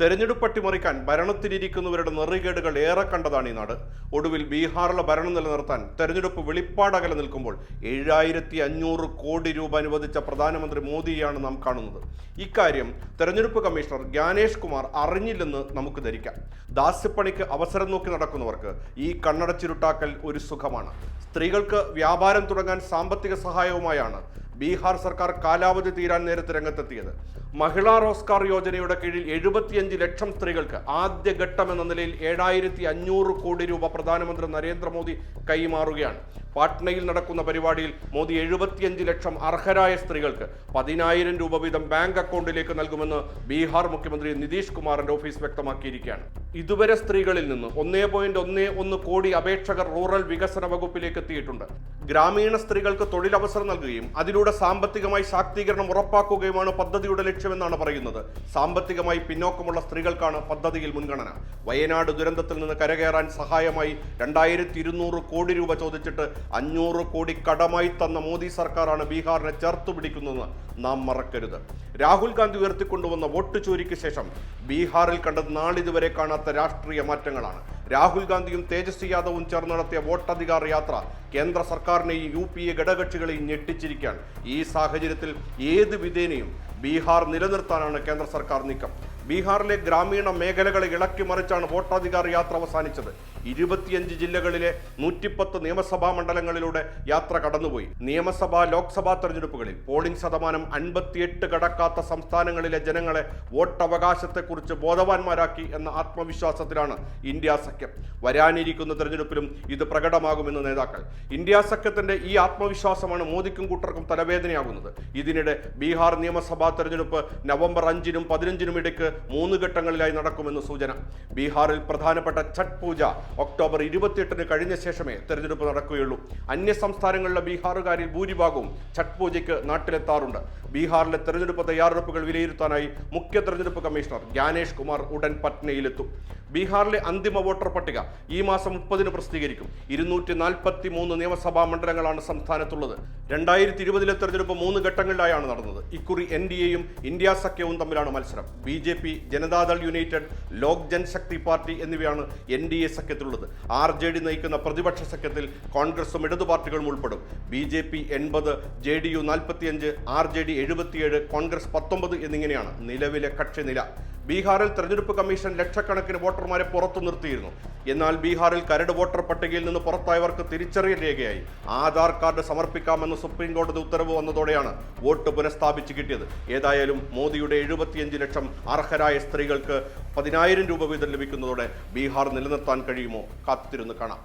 തെരഞ്ഞെടുപ്പ് അട്ടിമറിക്കാൻ ഭരണത്തിലിരിക്കുന്നവരുടെ നെറികേടുകൾ ഏറെ കണ്ടതാണ് ഈ നാട്. ഒടുവിൽ ബീഹാറിലെ ഭരണം നിലനിർത്താൻ തെരഞ്ഞെടുപ്പ് വെളിപ്പാടകലെ നിൽക്കുമ്പോൾ ഏഴായിരത്തി അഞ്ഞൂറ് കോടി രൂപ അനുവദിച്ച പ്രധാനമന്ത്രി മോദിയാണ് നാം കാണുന്നത്. ഇക്കാര്യം തെരഞ്ഞെടുപ്പ് കമ്മീഷണർ ജ്ഞാനേഷ് കുമാർ അറിഞ്ഞില്ലെന്ന് നമുക്ക് ധരിക്കാം. ദാസ്യപ്പണിക്ക് അവസരം നോക്കി നടക്കുന്നവർക്ക് ഈ കണ്ണടച്ചിരുട്ടാക്കൽ ഒരു സുഖമാണ്. സ്ത്രീകൾക്ക് വ്യാപാരം തുടങ്ങാൻ സാമ്പത്തിക സഹായവുമായാണ് ബീഹാർ സർക്കാർ കാലാവധി തീരാൻ നേരത്തെ രംഗത്തെത്തിയത്. മഹിളാ റോസ്കാർ യോജനയുടെ കീഴിൽ എഴുപത്തിയഞ്ച് ലക്ഷം സ്ത്രീകൾക്ക് ആദ്യഘട്ടം എന്ന നിലയിൽ ഏഴായിരത്തി അഞ്ഞൂറ് കോടി രൂപ പ്രധാനമന്ത്രി നരേന്ദ്രമോദി കൈമാറുകയാണ്. പാട്നയിൽ നടക്കുന്ന പരിപാടിയിൽ മോദി എഴുപത്തിയഞ്ച് ലക്ഷം അർഹരായ സ്ത്രീകൾക്ക് പതിനായിരം രൂപ വീതം ബാങ്ക് അക്കൗണ്ടിലേക്ക് നൽകുമെന്ന് ബീഹാർ മുഖ്യമന്ത്രി നിതീഷ് കുമാറിന്റെ ഓഫീസ് വ്യക്തമാക്കിയിരിക്കുകയാണ്. ഇതുവരെ സ്ത്രീകളിൽ നിന്ന് ഒന്നേ പോയിന്റ് ഒന്നേ ഒന്ന് കോടി അപേക്ഷകർ റൂറൽ വികസന വകുപ്പിലേക്ക് എത്തിയിട്ടുണ്ട്. ഗ്രാമീണ സ്ത്രീകൾക്ക് തൊഴിലവസരം നൽകുകയും അതിലൂടെ സാമ്പത്തികമായി ശാക്തീകരണം ഉറപ്പാക്കുകയുമാണ് പദ്ധതിയുടെ ലക്ഷ്യമെന്നാണ് പറയുന്നത്. സാമ്പത്തികമായി പിന്നോക്കമുള്ള സ്ത്രീകൾക്കാണ് പദ്ധതിയിൽ മുൻഗണന. വയനാട് ദുരന്തത്തിൽ നിന്ന് കരകയറാൻ സഹായമായി രണ്ടായിരത്തി ഇരുന്നൂറ് കോടി രൂപ ചോദിച്ചിട്ട് അഞ്ഞൂറ് കോടി കടമായി തന്ന മോദി സർക്കാരാണ് ബീഹാറിനെ ചേർത്തു പിടിക്കുന്നതെന്ന് നാം മറക്കരുത്. രാഹുൽ ഗാന്ധി ഉയർത്തിക്കൊണ്ടുവന്ന വോട്ട് ചോരിക്ക് ശേഷം ബീഹാറിൽ കണ്ടത് നാളിതുവരെ കാണാത്ത രാഷ്ട്രീയ മാറ്റങ്ങളാണ്. രാഹുൽ ഗാന്ധിയും തേജസ്വി യാദവും ചേർന്ന് നടത്തിയ വോട്ടധികാർ യാത്ര കേന്ദ്ര സർക്കാരിനെയും യു പി എ ഘടകകക്ഷികളെയും ഞെട്ടിച്ചിരിക്കുകയാണ് ഈ സാഹചര്യത്തിൽ ഏത് വിധേനയും ബീഹാർ നിലനിർത്താനാണ് കേന്ദ്ര സർക്കാർ നീക്കം. ബീഹാറിലെ ഗ്രാമീണ മേഖലകളെ ഇളക്കി മറിച്ചാണ് വോട്ടധികാർ യാത്ര അവസാനിച്ചത്. ഇരുപത്തിയഞ്ച് ജില്ലകളിലെ നൂറ്റിപ്പത്ത് നിയമസഭാ മണ്ഡലങ്ങളിലൂടെ യാത്ര കടന്നുപോയി. നിയമസഭാ ലോക്സഭാ തെരഞ്ഞെടുപ്പുകളിൽ പോളിംഗ് ശതമാനം അൻപത്തിയെട്ട് കടക്കാത്ത സംസ്ഥാനങ്ങളിലെ ജനങ്ങളെ വോട്ടവകാശത്തെക്കുറിച്ച് ബോധവാന്മാരാക്കി എന്ന ആത്മവിശ്വാസത്തിലാണ് ഇന്ത്യ സഖ്യം. വരാനിരിക്കുന്ന തെരഞ്ഞെടുപ്പിലും ഇത് പ്രകടമാകുമെന്ന് നേതാക്കൾ. ഇന്ത്യ സഖ്യത്തിന്റെ ഈ ആത്മവിശ്വാസമാണ് മോദിക്കും കൂട്ടർക്കും തലവേദനയാകുന്നത്. ഇതിനിടെ ബീഹാർ നിയമസഭാ തെരഞ്ഞെടുപ്പ് നവംബർ അഞ്ചിനും പതിനഞ്ചിനും ഇടയ്ക്ക് മൂന്ന് ഘട്ടങ്ങളിലായി നടക്കുമെന്ന് സൂചന. ബീഹാറിൽ പ്രധാനപ്പെട്ട ഛഠ് പൂജ ഒക്ടോബർ ഇരുപത്തിയെട്ടിന് കഴിഞ്ഞ ശേഷമേ തെരഞ്ഞെടുപ്പ് നടക്കുകയുള്ളൂ. അന്യ സംസ്ഥാനങ്ങളിലെ ബീഹാറുകാരിൽ ഭൂരിഭാഗവും ഛഠ് പൂജയ്ക്ക് നാട്ടിലെത്താറുണ്ട്. ബീഹാറിലെ തെരഞ്ഞെടുപ്പ് തയ്യാറെടുപ്പുകൾ വിലയിരുത്താനായി മുഖ്യ തെരഞ്ഞെടുപ്പ് കമ്മീഷണർ ജ്ഞാനേഷ് കുമാർ ഉടൻ പട്നയിലെത്തും. ബീഹാറിലെ അന്തിമ വോട്ടർ പട്ടിക ഈ മാസം മുപ്പതിന് പ്രസിദ്ധീകരിക്കും. ഇരുന്നൂറ്റി നാൽപ്പത്തി മൂന്ന് നിയമസഭാ മണ്ഡലങ്ങളാണ് സംസ്ഥാനത്തുള്ളത്. രണ്ടായിരത്തി ഇരുപതിലെ തെരഞ്ഞെടുപ്പ് മൂന്ന് ഘട്ടങ്ങളിലായാണ് നടന്നത്. ഇക്കുറി എൻ ഡി എയും ഇന്ത്യ സഖ്യവും തമ്മിലാണ് മത്സരം. B J P Janata Dal united Lok Janshakti party എന്നിവയാണ് എൻ ഡി എ സഖ്യത്തിലുള്ളത്. ആർ ജെ ഡി നയിക്കുന്ന പ്രതിപക്ഷ സഖ്യത്തിൽ കോൺഗ്രസും ഇടതു പാർട്ടികളും ഉൾപ്പെടും. ബി ജെ പി എൺപത് ജെ ഡി യു നാൽപ്പത്തിയഞ്ച് ആർ ജെ ഡി എഴുപത്തിയേഴ് കോൺഗ്രസ് പത്തൊമ്പത് എന്നിങ്ങനെയാണ് നിലവിലെ കക്ഷി നില ബീഹാറിൽ തെരഞ്ഞെടുപ്പ് കമ്മീഷൻ ലക്ഷക്കണക്കിന് വോട്ടർമാരെ പുറത്തു നിർത്തിയിരുന്നു. എന്നാൽ ബീഹാറിൽ കരട് വോട്ടർ പട്ടികയിൽ നിന്ന് പുറത്തായവർക്ക് തിരിച്ചറിയൽ രേഖയായി. ആധാർ കാർഡ് സമർപ്പിക്കാമെന്ന് സുപ്രീം കോടതി ഉത്തരവ് വന്നതോടെയാണ് വോട്ട് പുനഃസ്ഥാപിച്ച് കിട്ടിയത്. ഏതായാലും മോദിയുടെ എഴുപത്തിയഞ്ച് ലക്ഷം അർഹരായ സ്ത്രീകൾക്ക് പതിനായിരം രൂപ വീതം ലഭിക്കുന്നതോടെ ബീഹാർ നിലനിർത്താൻ കഴിയുമോ? കാത്തിരുന്ന് കാണാം.